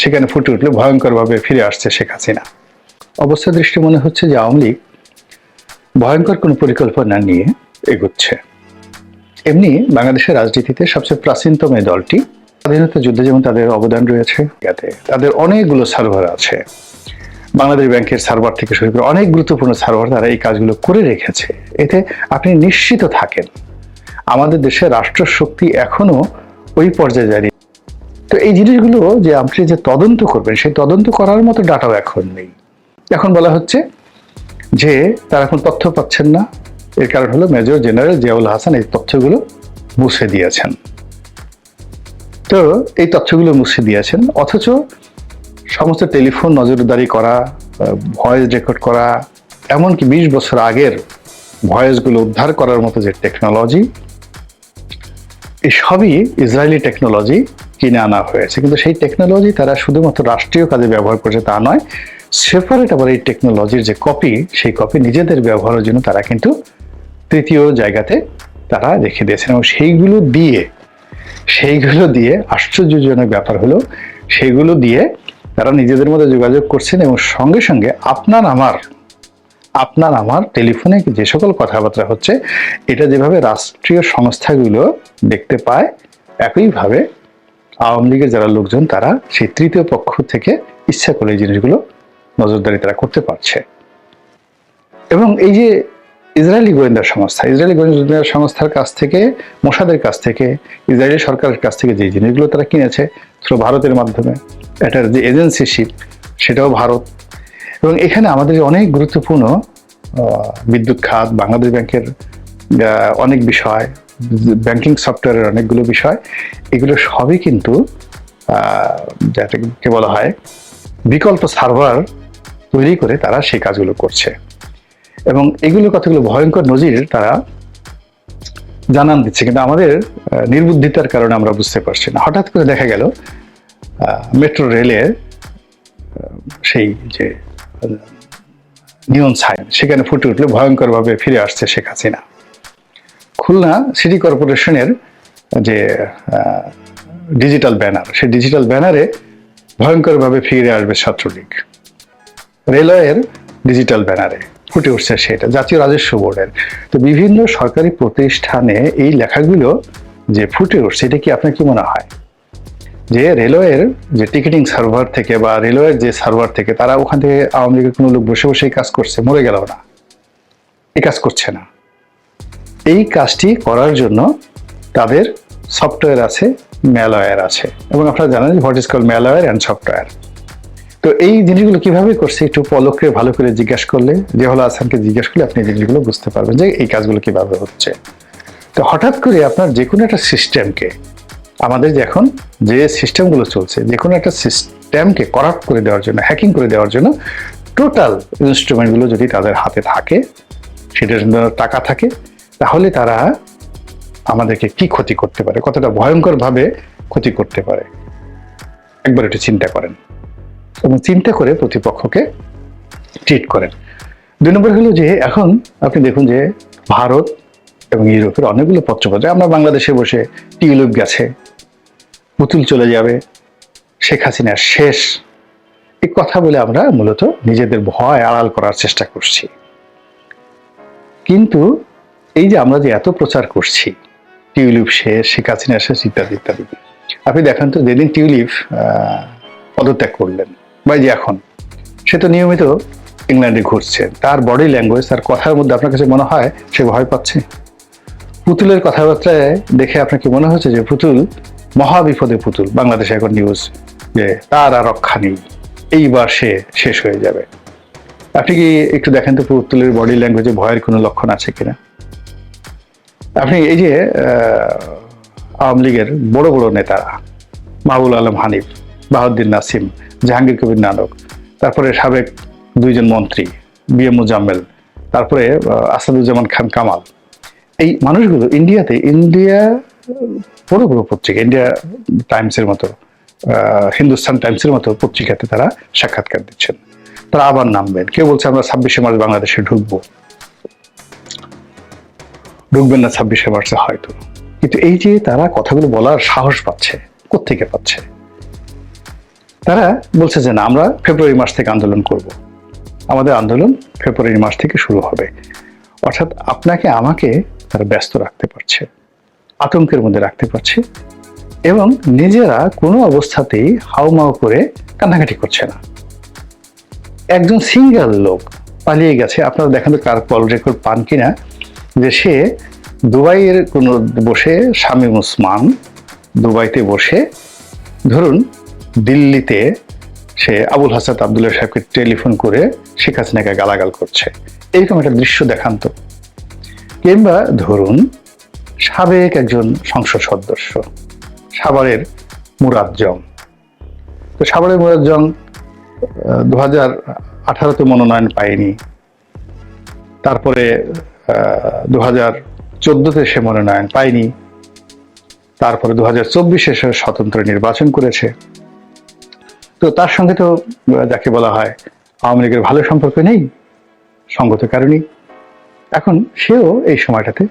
সেখানে ফুটে উঠলে, ভয়ঙ্করভাবে ফিরে আসছে শেখ হাসিনা। অবস্থা দৃষ্টি মনে হচ্ছে যে আওয়ামী লীগ ভয়ঙ্কর কোনো পরিকল্পনা নিয়ে এগোচ্ছে। এমনি বাংলাদেশের রাজনীতিতে সবচেয়ে প্রাচীনতম এই দলটি স্বাধীনতা যুদ্ধে যেমন তাদের অবদান রয়েছে যাতে তাদের অনেকগুলো সার্ভার আছে। বাংলাদেশ ব্যাংকের সার্ভার থেকে শুরু করে অনেক গুরুত্বপূর্ণ সার্ভার তারা এই কাজগুলো করে রেখেছে। এতে আপনি নিশ্চিত থাকেন, আমাদের দেশের রাষ্ট্র শক্তি এখনও ওই পর্যায়ে জারি তো এই জিনিসগুলো যে আপনি যে তদন্ত করবেন, সেই তদন্ত করার মতো ডাটাও এখন নেই। এখন বলা হচ্ছে যে তারা এখন তথ্য পাচ্ছেন না। এর কারণ হলো মেজর জেনারেল জিয়াউল হাসান এই তথ্যগুলো মুছে দিয়েছেন। তো এই তথ্যগুলো মুছে দিয়েছেন, অথচ সমস্ত টেলিফোন নজরদারি করা, ভয়েস রেকর্ড করা, এমনকি বিশ বছর আগের ভয়েসগুলো উদ্ধার করার মতো যে টেকনোলজি এই সবই ইসরায়েলি টেকনোলজি কিনে আনা হয়েছে। কিন্তু সেই টেকনোলজি তারা শুধুমাত্র রাষ্ট্রীয় কাজে ব্যবহার করছে তা নয় সেপারেট আবার এই টেকনোলজির যে কপি সেই কপি নিজেদের ব্যবহারের জন্য তারা কিন্তু তৃতীয় জায়গাতে তারা রেখে দিয়েছেন। এবং সেইগুলো দিয়ে সেইগুলো দিয়ে আশ্চর্যজনক ব্যাপার হলো, সেইগুলো দিয়ে তারা নিজেদের মধ্যে যোগাযোগ করছেন এবং সঙ্গে সঙ্গে আপনার আমার আপনার আমার টেলিফোনে যে সকল কথাবার্তা হচ্ছে, এটা যেভাবে রাষ্ট্রীয় সংস্থাগুলো দেখতে পায়, একইভাবে আওয়ামী লীগের যারা লোকজন, তারা সেই তৃতীয় পক্ষ থেকে ইচ্ছা করে এই জিনিসগুলো নজরদারি তারা করতে পারছে। এবং এই যে ইসরায়েলি গোয়েন্দা সংস্থা, ইসরায়েলি গোয়েন্দা সংস্থার কাছ থেকে, মোসাদের কাছ থেকে, ইসরায়েলি সরকারের কাছ থেকে যে জিনিসগুলো তারা কিনেছে থ্রু ভারতের মাধ্যমে এটার যে এজেন্সিশিপ সেটাও ভারত। এবং এখানে আমাদের অনেক গুরুত্বপূর্ণ বিদ্যুৎ খাত, বাংলাদেশ ব্যাংকের অনেক বিষয় ব্যাংকিং সফটওয়্যারের অনেকগুলো বিষয় এগুলো সবই কিন্তু আহ, বলা হয় বিকল্প সার্ভার তৈরি করে তারা সেই কাজগুলো করছে। এবং এগুলো কতগুলো ভয়ঙ্কর নজির তারা জানান দিচ্ছে। কিন্তু আমাদের নির্বুদ্ধিতার কারণে আমরা বুঝতে পারছি না। হঠাৎ করে দেখা গেল মেট্রো রেলের সেই যে নিয়ন সাইন সেখানে ফুটে উঠলে ভয়ঙ্করভাবে ফিরে আসছে শেখ হাসিনা। খুলনা সিটি কর্পোরেশনের যে ডিজিটাল ব্যানার সেই ডিজিটাল ব্যানারে ভয়ঙ্করভাবে ফিরে আসবে ছাত্রলীগ। রেলওয়ের ডিজিটাল ব্যানারে ফুটে উঠছে সেটা, জাতীয় রাজস্ব বোর্ডের। তো বিভিন্ন সরকারি প্রতিষ্ঠানে এই লেখাগুলো যে ফুটে উঠছে, এটা কি আপনার কি মনে হয়? যে রেলওয়ের যে টিকিটিং সার্ভার থেকে বা রেলওয়ের যে সার্ভার থেকে তারা ওখান থেকে আওয়ামী লীগের কোনো লোক বসে বসে কাজ করছে, মরে গেল না। এই কাজ করছে না। এই কাজটি করার জন্য তাদের সফটওয়্যার আছে ম্যালওয়্যার আছে। এবং আপনারা জানেন what is call malware and software তো এই জিনিসগুলো কীভাবে করছে, একটু পলককে ভালো করে জিজ্ঞাসা করলে, জেহলা হাসানকে জিজ্ঞাসা করলে আপনি এই জিনিসগুলো বুঝতে পারবেন যে এই কাজগুলো কীভাবে হচ্ছে। তো হঠাৎ করে আপনার যে কোনো একটা সিস্টেমকে আমাদের যে এখন যে সিস্টেমগুলো চলছে যে কোনো একটা সিস্টেমকে করাপ্ট করে দেওয়ার জন্য হ্যাকিং করে দেওয়ার জন্য টোটাল ইনস্ট্রুমেন্টগুলো যদি তাদের হাতে থাকে, সেটার জন্য টাকা থাকে তাহলে তারা আমাদেরকে কি ক্ষতি করতে পারে? কতটা ভয়ঙ্করভাবে ক্ষতি করতে পারে? একবার একটু চিন্তা করেন। এবং চিন্তা করে প্রতিপক্ষকে ট্রিট করেন। দুই নম্বর হলো যে, এখন আপনি দেখুন যে, ভারত এবং ইউরোপের অনেকগুলো পত্রপত্রে, আমরা বাংলাদেশে বসে টিউলিপ গেছে, পুতুল চলে যাবে, শেখ হাসিনা শেষ। এই কথা বলে আমরা মূলত নিজেদের ভয় আড়াল করার চেষ্টা করছি। কিন্তু এই যে আমরা যে এত প্রচার করছি, টিউলিপ শেষ, শেখ হাসিনা শেষ, ইত্যাদি ইত্যাদি। আপনি দেখেন তো যেদিন টিউলিপ পদত্যাগ করলেন, বা যে এখন, সে তো নিয়মিত ইংল্যান্ডে ঘুরছে। তার বডি ল্যাঙ্গুয়েজ তার কথার মধ্যে আপনার কাছে মনে হয় সে ভয় পাচ্ছে? পুতুলের কথাবার্তায় দেখে আপনাকে মনে হচ্ছে যে পুতুল মহাবিপদে পুতুল। বাংলাদেশে এখন নিউজ যে তার আর রক্ষা নেই। এইবার সে শেষ হয়ে যাবে। আপনি কি একটু দেখেন তো পুতুলের বডি ল্যাঙ্গুয়েজে ভয়ের কোনো লক্ষণ আছে কিনা? আপনি এই যে আওয়ামী লীগের বড় বড় নেতারা মাহবুল আলম হানিফ, বাহাউদ্দিন নাসিম, জাহাঙ্গীর কবির নানক, তারপরে সাবেক দুইজন মন্ত্রী বি এম মুজাম্মেল, তারপরে আসাদুজ্জামান খান কামাল, এই মানুষগুলো ইন্ডিয়াতে, ইন্ডিয়া, বড় বড় পত্রিকা, ইন্ডিয়া টাইমসের মতো হিন্দুস্তান টাইমসের মতো পত্রিকাতে তারা সাক্ষাৎকার দিচ্ছেন। তারা আবার নামবেন। কেউ বলছে, আমরা ছাব্বিশে মার্চ বাংলাদেশে ঢুকবো। ঢুকবেন না ছাব্বিশে মার্চে হয়তো। কিন্তু এই যে তারা কথাগুলো বলার সাহস পাচ্ছে, কোত্থেকে পাচ্ছে? তারা বলছে যে, না, আমরা ফেব্রুয়ারি মাস থেকে আন্দোলন করব। আমাদের আন্দোলন ফেব্রুয়ারি মাস থেকে শুরু হবে। অর্থাৎ আপনাকে, আমাকে তারা ব্যস্ত রাখতে পারছে, আতঙ্কের মধ্যে রাখতে পারছে এবং নিজেরা কোনো অবস্থাতেই হাউমাউ করে কান্নাকাটি করছে না। একজন সিঙ্গেল লোক পালিয়ে গেছে। আপনারা দেখেন তো কার কল রেকর্ড পান কিনা। যে সে দুবাইয়ের কোনো বসে শামীম উসমান দুবাইতে বসে, ধরুন দিল্লিতে সে আবুল হাসান আবদুল্লাহ সাহেবকে টেলিফোন করে শেখ হাসিনাকে গালাগাল করছে। এইরকম একটা দৃশ্য দেখান তো। কিংবা ধরুন সাবেক একজন সংসদ সদস্য, সাভারের মুরাজ্জম তো সাভারের মুরাজ্জম দু হাজার আঠারোতে মনোনয়ন পায়নি। তারপরে দু চোদ্দতে সে মনোনয়ন পায়নি। তারপরে দু হাজার চব্বিশে সে স্বতন্ত্র নির্বাচন করেছে। তো তার সঙ্গে তো যাকে বলা হয় আওয়ামী লীগের ভালো সম্পর্ক নেই, সঙ্গত কারণেই। এখন সেও এই সময়টাতে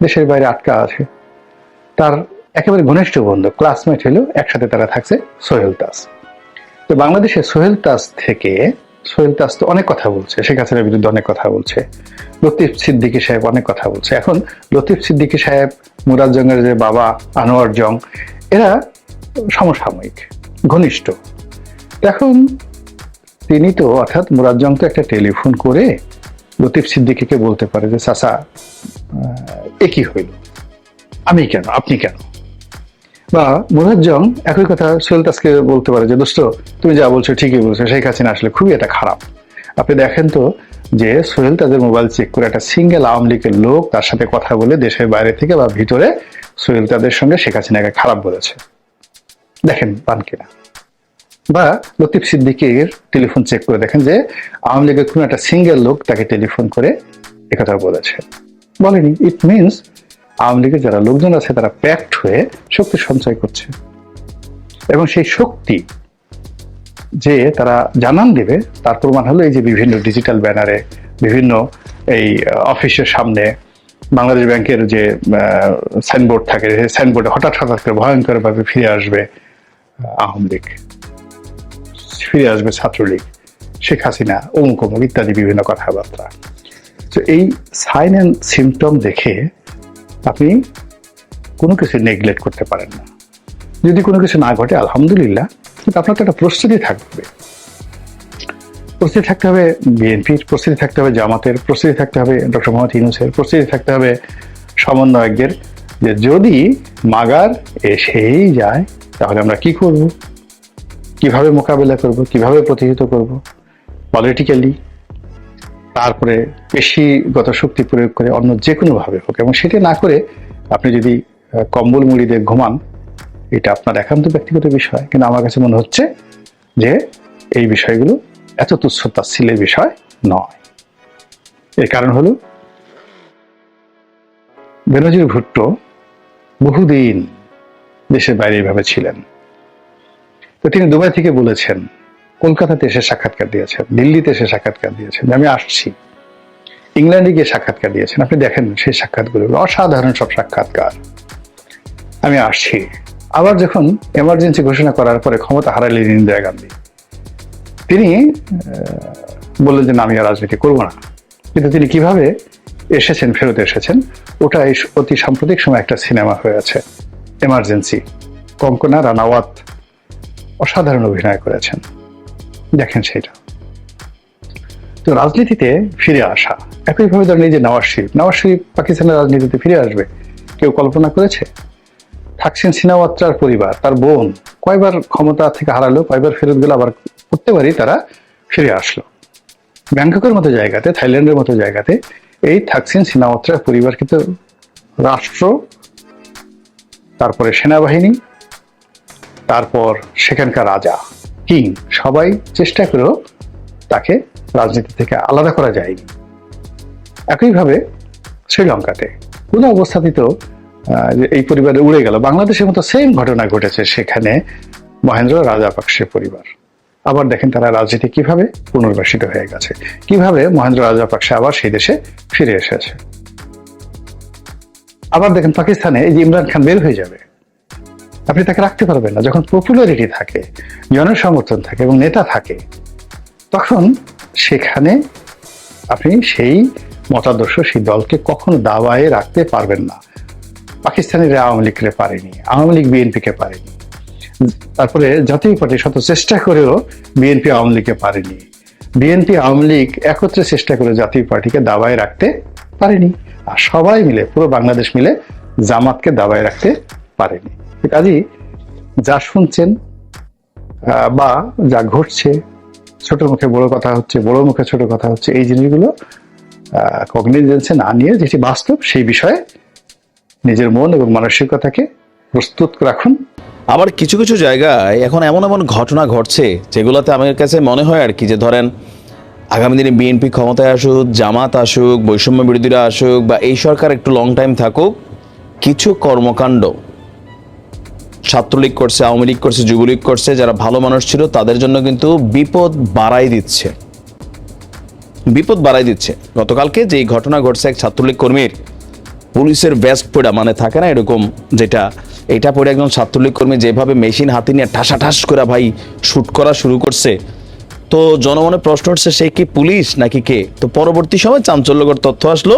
দেশের বাইরে আটকা আছে। তার একেবারে ঘনিষ্ঠ বন্ধু ক্লাসমেট হলো একসাথে তারা থাকছে সোহেল তাস। তো বাংলাদেশে সোহেল তাস থেকে সোহেল তাস তো অনেক কথা বলছে, শেখ হাসিনার বিরুদ্ধে অনেক কথা বলছে। লতিফ সিদ্দিকী সাহেব অনেক কথা বলছে। এখন লতিফ সিদ্দিকী সাহেব, মুরাদ জঙ্গের যে বাবা আনোয়ার জং, এরা সমসাময়িক, ঘনিষ্ঠ। এখন তিনি তো অর্থাৎ মুরাদ জং তো একটা টেলিফোন করে লতিফ সিদ্দিকীকে বলতে পারে যে, চাচা এ কি হইল? আমি কেন? আপনি কেন? বা মুরাজ্জম একই কথা সোহেলতাসকে বলতে পারে যে, দোস্ত, তুমি যা বলছো ঠিকই বলছো, শেখ হাসিনা আসলে খুবই এটা খারাপ। আপনি দেখেন তো যে, সোহেল তাদের মোবাইল চেক করে একটা সিঙ্গেল আওয়ামী লীগের লোক তার সাথে কথা বলে দেশের বাইরে থেকে বা ভিতরে সোহেল তাদের সঙ্গে শেখ হাসিনাকে খারাপ বলেছে। দেখেন পান কিনা। বা লতিফ সিদ্দিকের টেলিফোন চেক করে দেখেন যে, আওয়ামী লীগের কোনো একটা সিঙ্গেল লোক তাকে টেলিফোন করে একথা বলেছে। বলেনি। ইট মিনস আওয়ামী লীগের যারা লোকজন আছে, তারা প্যাক্ট হয়ে শক্তি সঞ্চয় করছে। এবং সেই শক্তি যে তারা জানান দেবে, তার প্রমাণ হলো এই যে বিভিন্ন ডিজিটাল ব্যানারে বিভিন্ন এই অফিসের সামনে বাংলাদেশ ব্যাংকের যে সাইনবোর্ড থাকে, সেই সাইনবোর্ডে হঠাৎ হঠাৎ করে ভয়ঙ্করভাবে ফিরে আসবে আওয়ামী লীগ। ফিরে আসবে ছাত্রলীগ, শেখ হাসিনা, অমুক অমুক ইত্যাদি বিভিন্ন কথাবার্তা। তো এই সাইন অ্যান্ড সিমটম দেখে আপনি কোনো কিছু নেগলেক্ট করতে পারেন না। যদি কোনো কিছু না ঘটে, আলহামদুলিল্লাহ, কিন্তু আপনার তো একটা প্রস্তুতি থাকবে। প্রস্তুতি থাকতে হবে বিএনপির, প্রস্তুতি থাকতে হবে জামাতের, প্রস্তুতি থাকতে হবে ডক্টর মোহাম্মদ ইউনুসের, প্রস্তুতি থাকতে হবে সমন্বয়কদের যে যদি মাগার এসেই যায়, তাহলে আমরা কি করব? কীভাবে মোকাবেলা করব? কীভাবে প্রতিহিত করব? পলিটিক্যালি তারপরে পেশিগত শক্তি প্রয়োগ করে অন্য যে কোনোভাবে হোক, এবং সেটা না করে আপনি যদি কম্বল মুড়ি দিয়ে ঘুমান, এটা আপনার একান্ত ব্যক্তিগত বিষয়। কিন্তু আমার কাছে মনে হচ্ছে যে এই বিষয়গুলো এত তুচ্ছ তাচ্ছিলের বিষয় নয়। এর কারণ হলো, বেনজির ভুট্টো বহুদিন দেশের বাইরে এভাবে ছিলেন। তো তিনি দুবাই থেকে বলেছেন কলকাতাতে এসে সাক্ষাৎকার দিয়েছেন, দিল্লিতে এসে সাক্ষাৎকার দিয়েছেন, আমি আসছি। ইংল্যান্ডে গিয়ে সাক্ষাৎকার দিয়েছেন। আপনি দেখেন সেই সাক্ষাৎগুলো, অসাধারণ সব সাক্ষাৎকার। আমি আসছি। আবার যখন এমার্জেন্সি ঘোষণা করার পরে ক্ষমতা হারালেন ইন্দিরা গান্ধী। তিনি বললেন যে না, আমি রাজনীতি করব না। কিন্তু তিনি কীভাবে এসেছেন, ফেরত এসেছেন ওটা অতি সাম্প্রতিক সময় একটা সিনেমা হয়ে আছে। এমার্জেন্সি কঙ্কনা রানাওয়াত অসাধারণ অভিনয় করেছেন। দেখেন সেটা। তো রাজনীতিতে ফিরে আসা, একইভাবে ধরেন এই যে নওয়াজ শরীফ নওয়াজ শরীফ পাকিস্তানের রাজনীতিতে ফিরে আসবে, কেউ কল্পনা করেছে? থাকসিন সিনাওয়াত্রার পরিবার, তার বোন, কয়বার ক্ষমতা থেকে হারালো, কয়বার ফেরত গেল, আবার করতে পারি তারা ফিরে আসলো। ব্যাংককের মতো জায়গাতে, থাইল্যান্ডের মতো জায়গাতে এই থাকসিন সিনাওয়াত্রার পরিবার, কিন্তু রাষ্ট্র, তারপরে সেনাবাহিনী, তারপর সেখানকার রাজা। কিং সবাই চেষ্টা করেও তাকে রাজনীতি থেকে আলাদা করা যায়নি। একইভাবে শ্রীলঙ্কাতে কোনো তো এই পরিবারে উড়ে গেল, বাংলাদেশের মতো সেম ঘটনা ঘটেছে সেখানে মহেন্দ্র রাজাপাকসের পরিবার। আবার দেখেন তারা রাজনীতি কীভাবে পুনর্বাসিত হয়ে গেছে, কীভাবে মহেন্দ্র রাজাপাকসে আবার সেই দেশে ফিরে এসেছে। আবার দেখেন পাকিস্তানে এই যে ইমরান খান বের হয়ে যাবে আপনি তাকে রাখতে পারবেন না। যখন পপুলারিটি থাকে, জনসমর্থন থাকে এবং নেতা থাকে, তখন সেখানে আপনি সেই মতাদর্শ, সেই দলকে কখনো দাবায় রাখতে পারবেন না। পাকিস্তানিরা আওয়ামী লীগকে পারেনি, আওয়ামী লীগ বিএনপিকে পারেনি। তারপরে জাতীয় পার্টি শত চেষ্টা করেও বিএনপি আওয়ামী লীগকে পারেনি। বিএনপি আওয়ামী লীগ একত্রে চেষ্টা করে জাতীয় পার্টিকে দাবায় রাখতে পারেনি। আর সবাই মিলে, পুরো বাংলাদেশ মিলে জামাতকে দাবায় রাখতে পারেনি। কাজী যা শুনছেন বা যা ঘটছে ছোট মুখে বড় কথা হচ্ছে, বড় মুখে ছোট কথা হচ্ছে, এই জিনিসগুলো কগনিজেন্সে না নিয়ে যেটি বাস্তব, সেই বিষয়ে নিজের মন এবং মানসিকতাকে প্রস্তুত রাখুন। আবার কিছু কিছু জায়গায় এখন এমন এমন ঘটনা ঘটছে, যেগুলোতে আমার কাছে মনে হয় আর কি, যে ধরেন, আগামী দিনে বিএনপি ক্ষমতায় আসুক, জামাত আসুক, বৈষম্য বিরোধীরা আসুক, বা এই সরকার একটু লং টাইম থাকুক, কিছু কর্মকাণ্ড ছাত্রলীগ করছে, আওয়ামী লীগ করছে, যুবলীগ করছে, যারা ভালো মানুষ ছিল, তাদের জন্য কিন্তু বিপদ বাড়াই দিচ্ছে। বিপদ বাড়াই দিচ্ছে। গতকালকে যে ঘটনা ঘটছে এক ছাত্রলীগ কর্মীর, পুলিশের ভেস্ট পড়া মানে থাকে না এরকম যেটা, এটা পরে একজন ছাত্রলীগ কর্মী যেভাবে মেশিন হাতে নিয়ে ঠাসা ঠাস করে ভাই শ্যুট করা শুরু করছে। তো জনমনে প্রশ্ন উঠছে, সে কি পুলিশ নাকি কে? তো পরবর্তী সময় চাঞ্চল্যকর তথ্য আসলো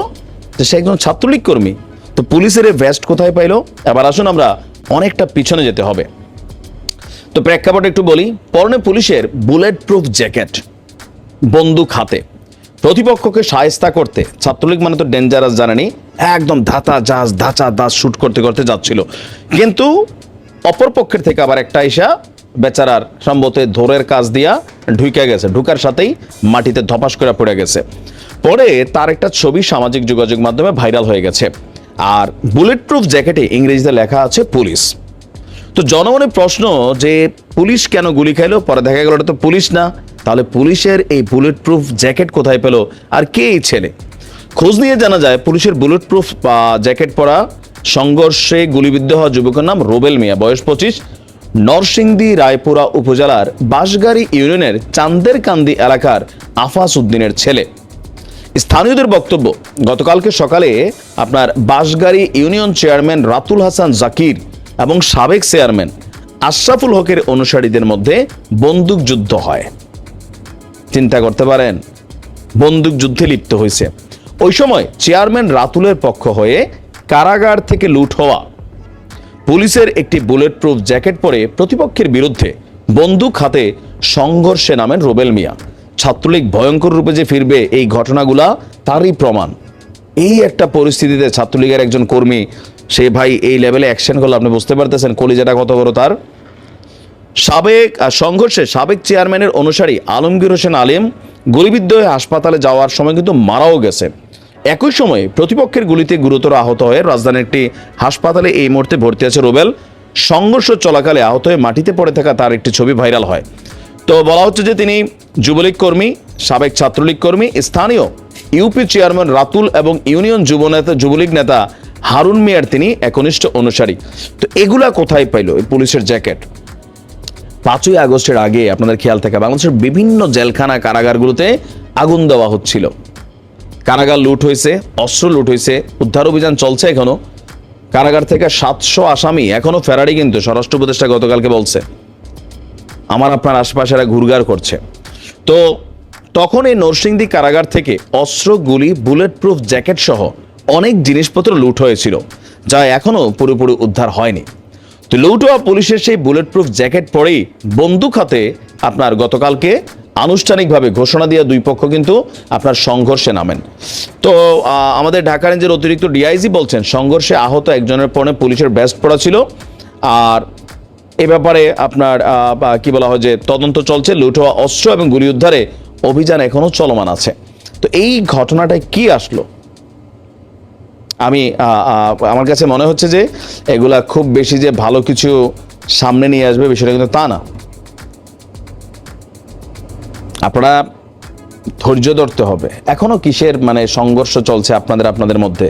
যে সে একজন ছাত্রলীগ কর্মী। তো পুলিশের ভেস্ট কোথায় পাইলো? এবার আসুন আমরা অনেকটা পিছনে যেতে হবে। তো প্রেক্ষাপট একটু বলি, পরনে পুলিশের বুলেট প্রুফ জ্যাকেট বন্দুক হাতে। প্রতিপক্ষকে সায়স্তা করতে, ছাত্রলীগ মানে তো ডেঞ্জারাস জানেনি, একদম ধাতা জাহাজ, ধাঁচা দাস শুট করতে করতে যাচ্ছিল। কিন্তু অপর পক্ষের থেকে আবার একটা আইসা বেচারার সম্ভবত ধরের কাজ দিয়া ঢুকে গেছে। ঢুকার সাথেই মাটিতে ধপাস করে পড়ে গেছে। পরে তার একটা ছবি সামাজিক যোগাযোগ মাধ্যমে ভাইরাল হয়ে গেছে। আর বুলেট প্রুফ জ্যাকেটে ইংরেজিতে লেখা আছে পুলিশ। তো জনগণের প্রশ্ন যে পুলিশ কেন গুলি খাইলো? পরে দেখা গেল এটা তো পুলিশ না। তাহলে পুলিশের এই বুলেট প্রুফ জ্যাকেট কোথায় পেল? আর কে এই ছেলে? খোঁজ নিয়ে জানা যায় পুলিশের বুলেট প্রুফ জ্যাকেট পরা সংঘর্ষে গুলিবিদ্ধ হওয়া যুবকের নাম রোবেল মিয়া, বয়স পঁচিশ, নরসিংদী রায়পুরা উপজেলার বাঁশগাড়ি ইউনিয়নের চান্দের কান্দি এলাকার আফাস উদ্দিনের ছেলে। স্থানীয়দের বক্তব্য, গতকালকে সকালে আপনার বাঁশগাড়ি ইউনিয়ন চেয়ারম্যান রাতুল হাসান জাকির এবং সাবেক চেয়ারম্যান আশরাফুল হকের অনুসারীদের মধ্যে বন্দুক যুদ্ধ হয়। চিন্তা করতে পারেন, বন্দুক যুদ্ধে লিপ্ত হয়েছে। ওই সময় চেয়ারম্যান রাতুলের পক্ষ হয়ে কারাগার থেকে লুট হওয়া, পুলিশের একটি বুলেট প্রুফ জ্যাকেট পরে প্রতিপক্ষের বিরুদ্ধে বন্দুক হাতে সংঘর্ষে নামেন রোবেল মিয়া। ছাত্রলীগ ভয়ঙ্কর রূপে যে ফিরবে এই ঘটনাগুলা তারই প্রমাণ। এই একটা পরিস্থিতিতে ছাত্রলীগের একজন কর্মী, সে ভাই এই লেভেলে অ্যাকশন করলে, আপনি বুঝতে পারতেছেন কলিজাটা কত বড় তার? সাবেক সংঘর্ষে সাবেক চেয়ারম্যানের অনুসারী আলমগীর হোসেন আলিম গুলিবিদ্ধ হয়ে হাসপাতালে যাওয়ার সময় কিন্তু মারাও গেছে। একই সময়ে প্রতিপক্ষের গুলিতে গুরুতর আহত হয়ে রাজধানীর একটি হাসপাতালে এই মুহূর্তে ভর্তি আছে রুবেল। সংঘর্ষ চলাকালে আহত হয়ে মাটিতে পড়ে থাকা তার একটি ছবি ভাইরাল হয়। তো বলা হচ্ছে যে তিনি যুবলীগ কর্মী, সাবেক ছাত্রলীগ কর্মী, স্থানীয় ইউপি চেয়ারম্যান রাতুল এবং ইউনিয়ন যুব নেতা, যুবলীগ নেতা হারুন মিয়ার তিনি একনিষ্ঠ অনুসারী। তো এগুলা কোথায় পাইল এই পুলিশের জ্যাকেট? পাঁচই আগস্টের আগে আপনাদের খেয়াল থাকে, বাংলাদেশের বিভিন্ন জেলখানা কারাগারগুলোতে আগুন দেওয়া হচ্ছিল। কারাগার লুট হয়েছে, অস্ত্র লুট হয়েছে, উদ্ধার অভিযান চলছে এখনও। কারাগার থেকে সাতশো আসামি, এখনও ফেরারি কিন্তু স্বরাষ্ট্র উপদেষ্টা গতকালকে বলছে। আমার আপনার আশেপাশে এরা ঘুরঘার করছে। তো তখন এই নরসিংদী কারাগার থেকে অস্ত্র, গুলি বুলেট প্রুফ জ্যাকেট সহ অনেক জিনিসপত্র লুট হয়েছিল, যা এখনও পুরোপুরি উদ্ধার হয়নি। তো লুট হওয়া পুলিশের সেই বুলেট প্রুফ জ্যাকেট পরেই বন্দুক হাতে আপনার গতকালকে আনুষ্ঠানিকভাবে ঘোষণা দিয়ে দুই পক্ষ কিন্তু আপনার সংঘর্ষে নামেন। তো আমাদের ঢাকা রেঞ্জের অতিরিক্ত ডিআইজি বলছেন, সংঘর্ষে আহত একজনের পরে পুলিশের ব্যস্ত পড়া ছিল, আর এ ব্যাপারে আপনার কি বলা হয় যে তদন্ত চলছে, লুট হওয়া অস্ত্র এবং গুলি উদ্ধারে অভিযান এখনও চলমান আছে। তো এই ঘটনাটায় কি আসলো? আমি আমার কাছে মনে হচ্ছে যে এগুলা খুব বেশি যে ভালো কিছু সামনে নিয়ে আসবে বিষয়টা কিন্তু তা না। আপনারা ধৈর্য ধরতে হবে। এখনও কিসের মানে সংঘর্ষ চলছে আপনাদের আপনাদের মধ্যে?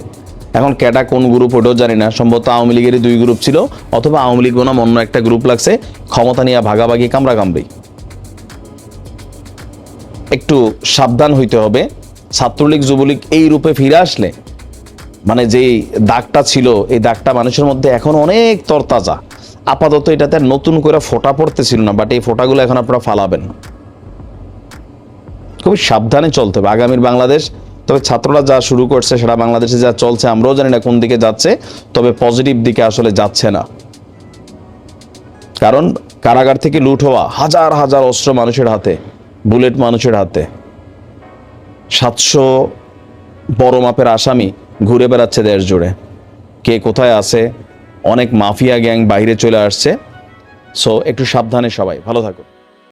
এখন ক্যাটা কোন গ্রুপ ওটাও জানি না। সম্ভবত আওয়ামী লীগেরই দুই গ্রুপ ছিল, অথবা আওয়ামী লীগ বনাম অন্য একটা গ্রুপ লাগছে, ক্ষমতা নিয়ে ভাগাভাগি কামড়া কামড়ি একটু সাবধান হইতে হবে। ছাত্রলীগ, যুবলীগ এই রূপে ফিরে আসলে মানে যেই দাগটা ছিল, এই দাগটা মানুষের মধ্যে এখন অনেক তরতাজা। আপাতত এটাতে নতুন করে ফোটা পড়তেছিল না বাট এই ফোটাগুলো এখন আপনারা ফালাবেন খুবই সাবধানে চলতে হবে। আগামীর বাংলাদেশ তবে ছাত্ররা যা শুরু করছে, সেটা বাংলাদেশে যা চলছে, আমরাও জানি না কোন দিকে যাচ্ছে, তবে পজিটিভ দিকে আসলে যাচ্ছে না। কারণ কারাগার থেকে লুট হওয়া হাজার হাজার অস্ত্র মানুষের হাতে, বুলেট মানুষের হাতে। সাতশো বড় মাপের আসামি ঘুরে বেড়াচ্ছে দেশ জুড়ে। কে কোথায় আছে, অনেক মাফিয়া গ্যাং বাইরে চলে আসছে। সো একটু সাবধানে সবাই, ভালো থাকুন।